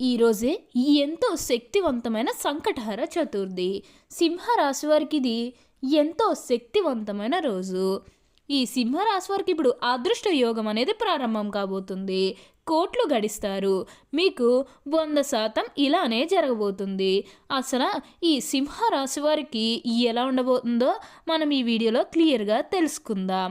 ఈరోజే ఎంతో శక్తివంతమైన సంకటహర చతుర్థి. సింహరాశి వారికి ఇది ఎంతో శక్తివంతమైన రోజు. ఈ సింహరాశి వారికి ఇప్పుడు అదృష్ట యోగం అనేది ప్రారంభం కాబోతుంది. కోట్లు గడిస్తారు. మీకు వంద శాతం ఇలానే జరగబోతుంది. అసలు ఈ సింహరాశి వారికి ఎలా ఉండబోతుందో మనం ఈ వీడియోలో క్లియర్గా తెలుసుకుందాం.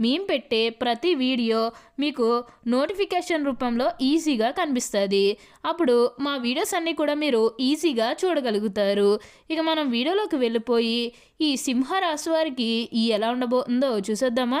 మేము పెట్టే ప్రతి వీడియో మీకు నోటిఫికేషన్ రూపంలో ఈజీగా కనిపిస్తుంది. అప్పుడు మా వీడియోస్ అన్నీ కూడా మీరు ఈజీగా చూడగలుగుతారు. ఇక మనం వీడియోలోకి వెళ్ళిపోయి ఈ సింహరాశి వారికి ఈ ఎలా ఉండబోతుందో చూసేద్దామా?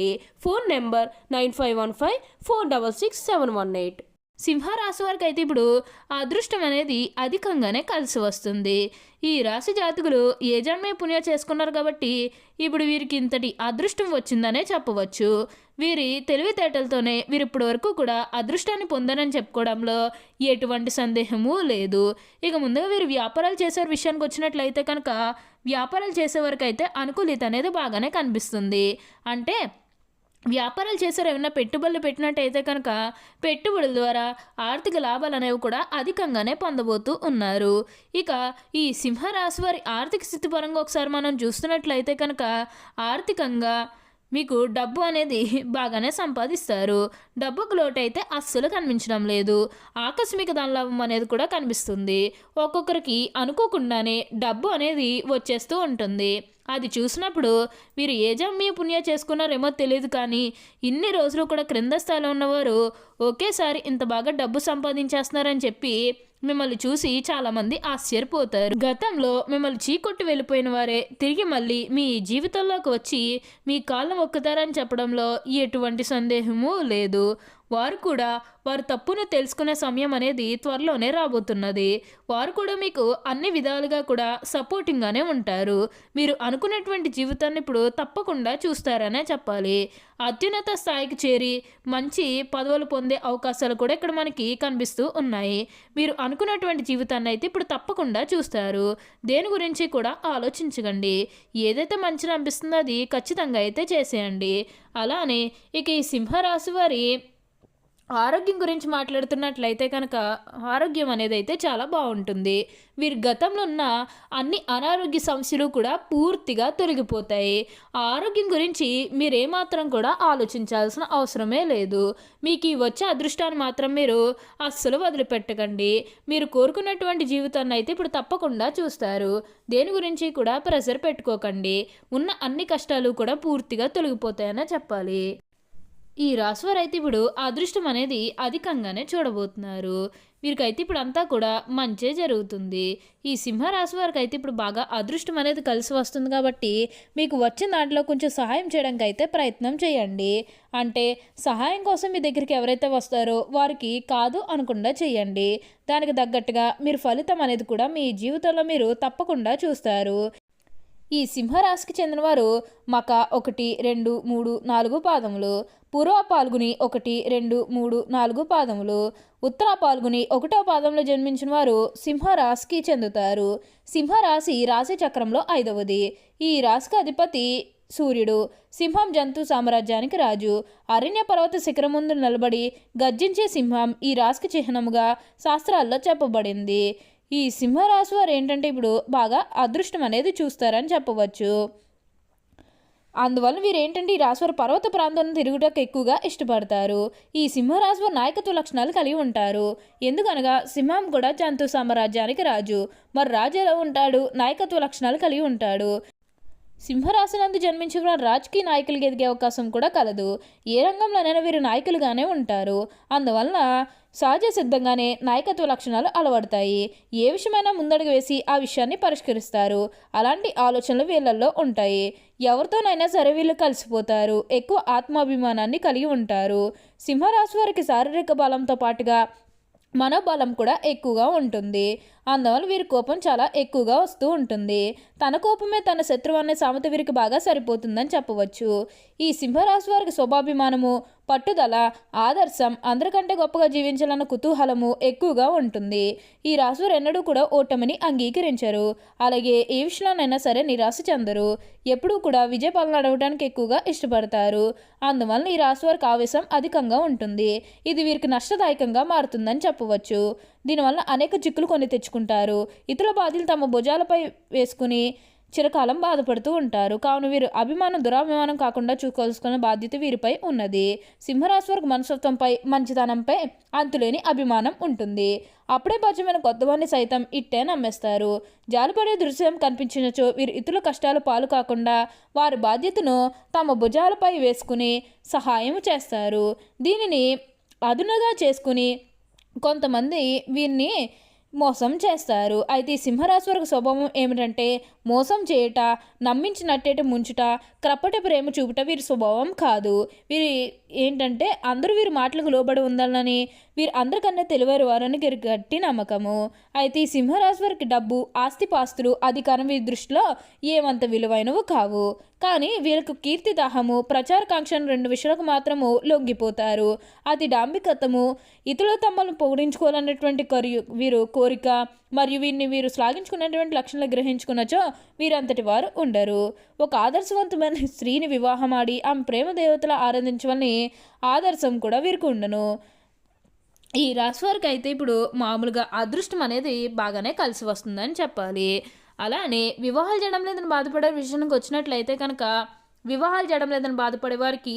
చేయండి. Phone number nine five one five four double six seven one eight. సింహరాశి వారికి అయితే ఇప్పుడు అదృష్టం అనేది అధికంగానే కలిసి వస్తుంది. ఈ రాశి జాతకులు ఏ జన్మే పుణ్య చేసుకున్నారు కాబట్టి ఇప్పుడు వీరికి ఇంతటి అదృష్టం వచ్చిందనే చెప్పవచ్చు. వీరి తెలివితేటలతోనే వీరు ఇప్పటి వరకు కూడా అదృష్టాన్ని పొందారని చెప్పుకోవడంలో ఎటువంటి సందేహము లేదు. ఇక ముందుగా వీరు వ్యాపారాలు చేసే విషయానికి వచ్చినట్లయితే కనుక వ్యాపారాలు చేసే వరకు అయితే అనుకూలిత అనేది బాగానే కనిపిస్తుంది. అంటే వ్యాపారాలు చేసారు ఏమైనా పెట్టుబడులు పెట్టినట్టయితే కనుక పెట్టుబడుల ద్వారా ఆర్థిక లాభాలు అనేవి కూడా అధికంగానే పొందబోతూ ఉన్నారు. ఇక ఈ సింహరాశి వారి ఆర్థిక స్థితి పరంగా ఒకసారి మనం చూస్తున్నట్లయితే కనుక ఆర్థికంగా మీకు డబ్బు అనేది బాగానే సంపాదిస్తారు. డబ్బుకు లోటైతే అస్సలు కనిపించడం లేదు. ఆకస్మిక ధనలాభం అనేది కూడా కనిపిస్తుంది. ఒక్కొక్కరికి అనుకోకుండానే డబ్బు అనేది వచ్చేస్తూ ఉంటుంది. అది చూసినప్పుడు మీరు ఏ జమ్మి పుణ్య చేసుకున్నారేమో తెలియదు కానీ ఇన్ని రోజులు కూడా క్రింద స్థాయిలో ఉన్నవారు ఒకేసారి ఇంత బాగా డబ్బు సంపాదించేస్తున్నారని చెప్పి మిమ్మల్ని చూసి చాలామంది ఆశ్చర్యపోతారు. గతంలో మిమ్మల్ని చీకొట్టి వెళ్ళిపోయిన వారే తిరిగి మళ్ళీ మీ జీవితంలోకి వచ్చి మీ కాళ్ళ మొక్కుతారని చెప్పడంలో ఎటువంటి సందేహము లేదు. వారు కూడా వారు తప్పును తెలుసుకునే సమయం అనేది త్వరలోనే రాబోతున్నది. వారు కూడా మీకు అన్ని విధాలుగా కూడా సపోర్టింగ్గానే ఉంటారు. మీరు అనుకున్నటువంటి జీవితాన్ని ఇప్పుడు తప్పకుండా చూస్తారనే చెప్పాలి. అత్యున్నత స్థాయికి చేరి మంచి పదవులు పొందే అవకాశాలు కూడా ఇక్కడ మనకి కనిపిస్తూ ఉన్నాయి. మీరు అనుకున్నటువంటి జీవితాన్ని అయితే ఇప్పుడు తప్పకుండా చూస్తారు. దేని గురించి కూడా ఆలోచించకండి. ఏదైతే మంచిగా అనిపిస్తుందో అది ఖచ్చితంగా అయితే చేసేయండి. అలానే ఇక ఈ సింహరాశి వారి ఆరోగ్యం గురించి మాట్లాడుతున్నట్లయితే కనుక ఆరోగ్యం అనేది అయితే చాలా బాగుంటుంది. వీరి గతంలో ఉన్న అన్ని అనారోగ్య సమస్యలు కూడా పూర్తిగా తొలగిపోతాయి. ఆరోగ్యం గురించి మీరేమాత్రం కూడా ఆలోచించాల్సిన అవసరమే లేదు. మీకు ఈ వచ్చే అదృష్టాన్ని మాత్రం మీరు అస్సలు వదిలిపెట్టకండి. మీరు కోరుకున్నటువంటి జీవితాన్ని అయితే ఇప్పుడు తప్పకుండా చూస్తారు. దేని గురించి కూడా ప్రెషర్ పెట్టుకోకండి. ఉన్న అన్ని కష్టాలు కూడా పూర్తిగా తొలగిపోతాయనే చెప్పాలి. ఈ రాశివారు అయితే ఇప్పుడు అదృష్టం అనేది అధికంగానే చూడబోతున్నారు. వీరికైతే ఇప్పుడు అంతా కూడా మంచే జరుగుతుంది. ఈ సింహరాశి వారికి అయితే ఇప్పుడు బాగా అదృష్టం అనేది కలిసి వస్తుంది కాబట్టి మీకు వచ్చిన దాంట్లో కొంచెం సహాయం చేయడానికి అయితే ప్రయత్నం చేయండి. అంటే సహాయం కోసం మీ దగ్గరికి ఎవరైతే వస్తారో వారికి కాదు అనకుండా చేయండి. దానికి తగ్గట్టుగా మీరు ఫలితం అనేది కూడా మీ జీవితంలో మీరు తప్పకుండా చూస్తారు. ఈ సింహరాశికి చెందినవారు మక ఒకటి రెండు మూడు నాలుగు పాదములు పూర్వ పాల్గొని ఒకటి రెండు మూడు నాలుగు పాదములు ఉత్తర పాల్గొని ఒకటో పాదంలో జన్మించిన వారు సింహరాశికి చెందుతారు. సింహరాశి రాశి చక్రంలో ఐదవది. ఈ రాశికి అధిపతి సూర్యుడు. సింహం జంతు సామ్రాజ్యానికి రాజు. అరణ్య పర్వత శిఖరం ముందు నిలబడి గర్జించే సింహం ఈ రాశికి చిహ్నముగా శాస్త్రాల్లో చెప్పబడింది. ఈ సింహరాశి వారు ఏంటంటే ఇప్పుడు బాగా అదృష్టం అనేది చూస్తారని చెప్పవచ్చు. అందువల్ల వీరు ఏంటంటే ఈ రాశివారు పర్వత ప్రాంతంలో తిరుగుటకు ఎక్కువగా ఇష్టపడతారు. ఈ సింహరాశివారు నాయకత్వ లక్షణాలు కలిగి ఉంటారు. ఎందుకనగా సింహం కూడా జంతు సామ్రాజ్యానికి రాజు. మరి రాజు ఎలా ఉంటాడు? నాయకత్వ లక్షణాలు కలిగి ఉంటాడు. సింహరాశి నందు జన్మించిన వారు రాజకీయ నాయకులుగా ఎదిగే అవకాశం కూడా కలదు. ఏ రంగంలోనైనా వీరు నాయకులుగానే ఉంటారు. అందువలన సహజ సిద్ధంగానే నాయకత్వ లక్షణాలు అలవడతాయి. ఏ విషయమైనా ముందడుగు వేసి ఆ విషయాన్ని పరిష్కరిస్తారు. అలాంటి ఆలోచనలు వీళ్ళల్లో ఉంటాయి. ఎవరితోనైనా సరే వీళ్ళు కలిసిపోతారు. ఎక్కువ ఆత్మాభిమానాన్ని కలిగి ఉంటారు. సింహరాశి వారికి శారీరక బలంతో పాటుగా మనోబలం కూడా ఎక్కువగా ఉంటుంది. అందువల్ల వీరి కోపం చాలా ఎక్కువగా వస్తూ ఉంటుంది. తన కోపమే తన శత్రువు అనే సామెత వీరికి బాగా సరిపోతుందని చెప్పవచ్చు. ఈ సింహరాశి వారికి స్వభాభిమానము పట్టుదల ఆదర్శం అందరికంటే గొప్పగా జీవించాలన్న కుతూహలము ఎక్కువగా ఉంటుంది. ఈ రాశివారు ఎన్నడూ కూడా ఓటమిని అంగీకరించరు. అలాగే ఏ విషయంలోనైనా సరే నిరాశ చెందరు. ఎప్పుడూ కూడా విజయపాలన అడవడానికి ఎక్కువగా ఇష్టపడతారు. అందువలన ఈ రాశివారికి ఆవేశం అధికంగా ఉంటుంది. ఇది వీరికి నష్టదాయకంగా మారుతుందని చెప్పవచ్చు. దీనివల్ల అనేక చిక్కులు కొని తెచ్చుకుంటారు. ఇతర బాధ్యులు తమ భుజాలపై వేసుకుని చిరకాలం బాధపడుతూ ఉంటారు. కావున వీరు అభిమానం దురాభిమానం కాకుండా చూసుకోవాల్సిన బాధ్యత వీరిపై ఉన్నది. సింహరాశి వారికి మనసత్వంపై మంచితనంపై అంతులేని అభిమానం ఉంటుంది. అప్పుడే పరిచయమైన కొత్తవాడిని సైతం ఇట్టే నమ్మేస్తారు. జాలిపడే దృశ్యం కనిపించినచో వీరు ఇతరుల కష్టాలు పాలు కాకుండా వారి బాధ్యతను తమ భుజాలపై వేసుకుని సహాయం చేస్తారు. దీనిని అదునుగా చేసుకుని కొంతమంది వీరిని మోసం చేస్తారు. అయితే ఈ సింహరాశి వారికి స్వభావం ఏమిటంటే మోసం చేయుట నమ్మించినట్టేట ముంచుట క్రప్పట ప్రేమ చూపుట వీరి స్వభావం కాదు. వీరి ఏంటంటే అందరూ వీరి మాటలకు లోబడి ఉండాలని వీరు అందరికన్నా తెలివారు వారని గారి గట్టి నమ్మకము. అయితే ఈ సింహరాశి వారికి డబ్బు ఆస్తిపాస్తులు అధికారం వీరి దృష్టిలో ఏమంత విలువైనవి కావు. కానీ వీరికి కీర్తి దాహము ప్రచారకాంక్షను రెండు విషయాలకు మాత్రము లొంగిపోతారు. అతి డాంబికతము ఇతరులు తమను పొగిడించుకోవాలన్నటువంటి కరియు వీరు కోరిక మరియు వీరిని వీరు శ్లాఘించుకున్నటువంటి లక్షణాలు గ్రహించుకున్నచో వీరంతటి వారు ఉండరు. ఒక ఆదర్శవంతమైన స్త్రీని వివాహమాడి ఆమె ప్రేమ దేవతల ఆరాధించవని ఆదర్శం కూడా వీరికి ఉండను. ఈ రాశి వారికి అయితే ఇప్పుడు మామూలుగా అదృష్టం అనేది బాగానే కలిసి వస్తుందని చెప్పాలి. అలానే వివాహాలు చేయడం లేదని బాధపడే విషయానికి వచ్చినట్లయితే కనుక వివాహాలు చేయడం లేదని బాధపడే వారికి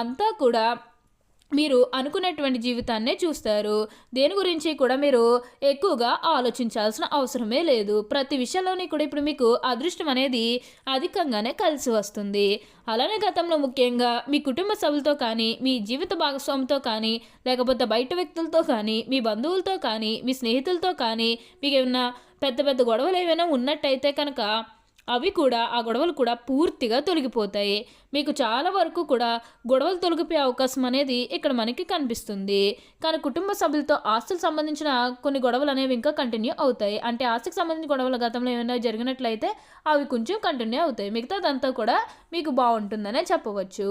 అంతా కూడా మీరు అనుకున్నటువంటి జీవితాన్నే చూస్తారు. దేని గురించి కూడా మీరు ఎక్కువగా ఆలోచించాల్సిన అవసరమే లేదు. ప్రతి విషయంలోని కూడా ఇప్పుడు మీకు అదృష్టం అనేది అధికంగానే కలిసి వస్తుంది. అలానే గతంలో ముఖ్యంగా మీ కుటుంబ సభ్యులతో కానీ మీ జీవిత భాగస్వామితో కానీ లేకపోతే బయట వ్యక్తులతో కానీ మీ బంధువులతో కానీ మీ స్నేహితులతో కానీ మీకు ఏమైనా పెద్ద పెద్ద గొడవలు ఏమైనా ఉన్నట్టయితే కనుక అవి కూడా ఆ గొడవలు కూడా పూర్తిగా తొలగిపోతాయి. మీకు చాలా వరకు కూడా గొడవలు తొలగిపోయే అవకాశం అనేది ఇక్కడ మనకి కనిపిస్తుంది. కానీ కుటుంబ సభ్యులతో ఆస్తులకు సంబంధించిన కొన్ని గొడవలు అనేవి ఇంకా కంటిన్యూ అవుతాయి. అంటే ఆస్తికి సంబంధించిన గొడవలు గతంలో ఏమైనా జరిగినట్లయితే అవి కొంచెం కంటిన్యూ అవుతాయి. మిగతాదంతా కూడా మీకు బాగుంటుందనే చెప్పవచ్చు.